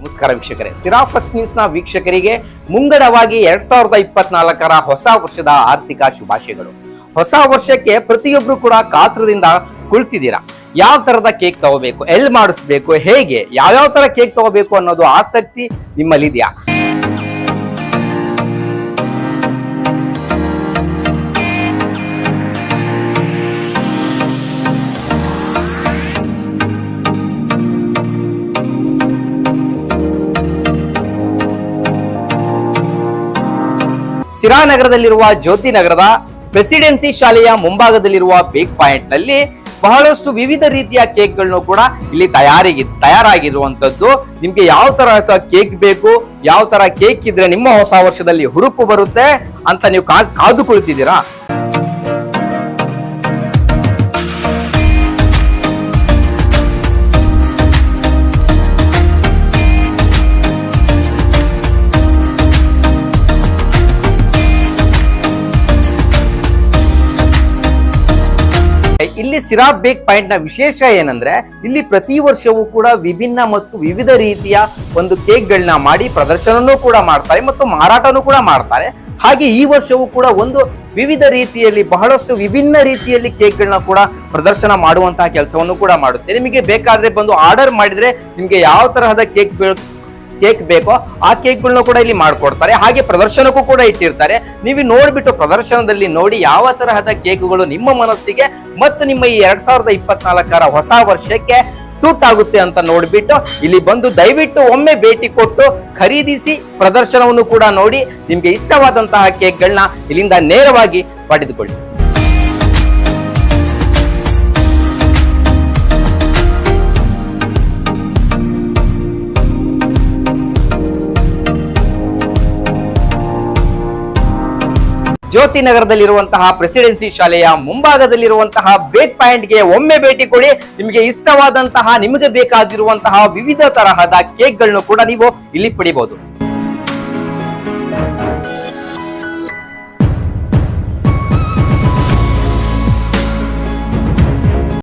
ನಮಸ್ಕಾರ ವೀಕ್ಷಕರೇ. ಸಿರಾ ಫಸ್ಟ್ ನ್ಯೂಸ್ನ ವೀಕ್ಷಕರಿಗೆ ಮುಂಗಡವಾಗಿ ಎರಡ್ ಸಾವಿರದ ಇಪ್ಪತ್ನಾಲ್ಕರ ಹೊಸ ವರ್ಷದ ಆರ್ಥಿಕ ಶುಭಾಶಯಗಳು. ಹೊಸ ವರ್ಷಕ್ಕೆ ಪ್ರತಿಯೊಬ್ರು ಕೂಡ ಕಾತ್ರದಿಂದ ಕುಳಿತಿದ್ದೀರಾ? ಯಾವ ತರದ ಕೇಕ್ ತಗೋಬೇಕು ಎಲ್ಲಿ ಮಾಡಿಸ್ಬೇಕು, ಹೇಗೆ, ಯಾವ್ಯಾವ ತರ ಕೇಕ್ ತಗೋಬೇಕು ಅನ್ನೋದು ಆಸಕ್ತಿ ನಿಮ್ಮಲ್ಲಿದೆಯಾ? ಸಿರಾನಗರದಲ್ಲಿರುವ ಜ್ಯೋತಿ ನಗರದ ಪ್ರೆಸಿಡೆನ್ಸಿ ಶಾಲೆಯ ಮುಂಭಾಗದಲ್ಲಿರುವ ಬೇಕ್ ಪಾಯಿಂಟ್ನಲ್ಲಿ ಬಹಳಷ್ಟು ವಿವಿಧ ರೀತಿಯ ಕೇಕ್ಗಳನ್ನು ಕೂಡ ಇಲ್ಲಿ ತಯಾರಿಗೆ, ತಯಾರಾಗಿರುವಂತದ್ದು. ನಿಮ್ಗೆ ಯಾವ ತರ ಕೇಕ್ ಬೇಕು, ಯಾವ ತರ ಕೇಕ್ ಇದ್ರೆ ನಿಮ್ಮ ಹೊಸ ವರ್ಷದಲ್ಲಿ ಹುರುಪು ಬರುತ್ತೆ ಅಂತ ನೀವು ಕಾದು ಕುಳಿತಿದ್ದೀರಾ ಇಲ್ಲಿ ಸಿರಾ ಬೇಕ್ ಪಾಯಿಂಟ್ನ ವಿಶೇಷ ಏನಂದ್ರೆ, ಇಲ್ಲಿ ಪ್ರತಿ ವರ್ಷವೂ ಕೂಡ ವಿಭಿನ್ನ ಮತ್ತು ವಿವಿಧ ರೀತಿಯ ಒಂದು ಕೇಕ್ ಗಳನ್ನ ಮಾಡಿ ಪ್ರದರ್ಶನನೂ ಕೂಡ ಮಾಡ್ತಾರೆ ಮತ್ತು ಮಾರಾಟನೂ ಕೂಡ ಮಾಡ್ತಾರೆ. ಹಾಗೆ ಈ ವರ್ಷವೂ ಕೂಡ ಒಂದು ವಿವಿಧ ರೀತಿಯಲ್ಲಿ, ಬಹಳಷ್ಟು ವಿಭಿನ್ನ ರೀತಿಯಲ್ಲಿ ಕೇಕ್ ಗಳನ್ನ ಕೂಡ ಪ್ರದರ್ಶನ ಮಾಡುವಂತಹ ಕೆಲಸವನ್ನು ಕೂಡ ಮಾಡುತ್ತೆ. ನಿಮಗೆ ಬೇಕಾದ್ರೆ ಬಂದು ಆರ್ಡರ್ ಮಾಡಿದ್ರೆ ನಿಮ್ಗೆ ಯಾವ ತರಹದ ಕೇಕ್ ಕೇಕ್ ಬೇಕೋ ಆ ಕೇಕ್ಗಳನ್ನ ಕೂಡ ಇಲ್ಲಿ ಮಾಡ್ಕೊಡ್ತಾರೆ. ಹಾಗೆ ಪ್ರದರ್ಶನಕ್ಕೂ ಕೂಡ ಇಟ್ಟಿರ್ತಾರೆ. ನೀವು ನೋಡ್ಬಿಟ್ಟು ಪ್ರದರ್ಶನದಲ್ಲಿ ನೋಡಿ ಯಾವ ತರಹದ ಕೇಕ್ಗಳು ನಿಮ್ಮ ಮನಸ್ಸಿಗೆ ಮತ್ತು ನಿಮ್ಮ ಈ ಎರಡ್ ಸಾವಿರದ ಇಪ್ಪತ್ನಾಲ್ಕರ ಹೊಸ ವರ್ಷಕ್ಕೆ ಸೂಟ್ ಆಗುತ್ತೆ ಅಂತ ನೋಡ್ಬಿಟ್ಟು ಇಲ್ಲಿ ಬಂದು ದಯವಿಟ್ಟು ಒಮ್ಮೆ ಭೇಟಿ ಕೊಟ್ಟು ಖರೀದಿಸಿ ಪ್ರದರ್ಶನವನ್ನು ಕೂಡ ನೋಡಿ ನಿಮ್ಗೆ ಇಷ್ಟವಾದಂತಹ ಕೇಕ್ಗಳನ್ನ ಇಲ್ಲಿಂದ ನೇರವಾಗಿ ಪಡೆದುಕೊಳ್ಳಿ. ಜ್ಯೋತಿ ನಗರದಲ್ಲಿರುವಂತಹ ಪ್ರೆಸಿಡೆನ್ಸಿ ಶಾಲೆಯ ಮುಂಭಾಗದಲ್ಲಿರುವಂತಹ ಬೇಕ್ ಪಾಯಿಂಟ್ಗೆ ಒಮ್ಮೆ ಭೇಟಿ ಕೊಡಿ. ನಿಮಗೆ ಇಷ್ಟವಾದಂತಹ, ನಿಮಗೆ ಬೇಕಾಗಿರುವಂತಹ ವಿವಿಧ ತರಹದ ಕೇಕ್ಗಳನ್ನು ಕೂಡ ನೀವು ಇಲ್ಲಿ ಪಡಿಬಹುದು.